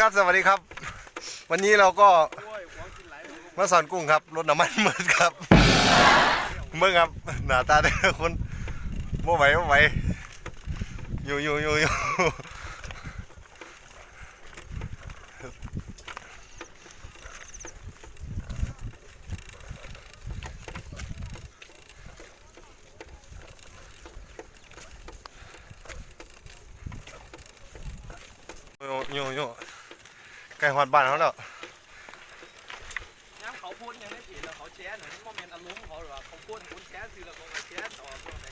ครับ สวัสดีครับ วันนี้เราก็มาสอนกุ้งครับรถน้ำมันหมืดครับเมื่อครับหน้าตาแต่คนโม่ไหวโม่ไหวอยู่อยู่อยู่อยู่อยู่อยู่อยู่ ใกล้ฮอดบ้านเขาแล้วย้ำเขาพูดยังไม่ผิดแล้วเขาแชร์หน่อยโมเมนต์อารมณ์เขาหรือว่าเขาพูดคุณแชร์คือแล้วเขาก็แชร์ต่อพวกไหน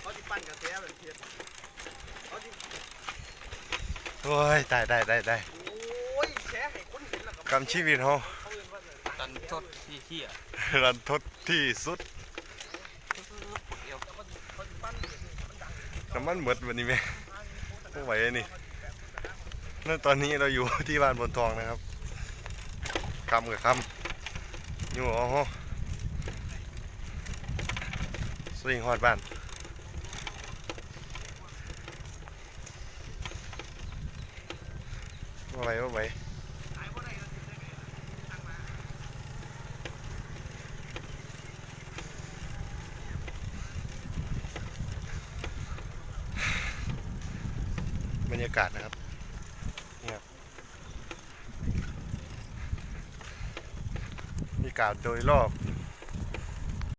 เขาที่ปั้นกระแสแบบเทียบเขาที่โอ้ยได้ได้ได้ได้โอ้ยแชร์ให้คนเห็นแล้วก็กำชีวิตเขาเขาเรียกว่าอะไรตันทดที่เที่ยรันทดที่สุดแล้วก็เขาที่ปั้นมันดังน้ำมันหมดวันนี้ไหมไม่ไหวนี่ นั่นตอนนี้เราอยู่ที่บ้านบนทองนะครับคำกับคำอยู่อ๋อสวิงฮอดบ้านว่าไหวว่าไหวบรรยากาศนะครับนี่ครับบรรยากาศโดยรอบ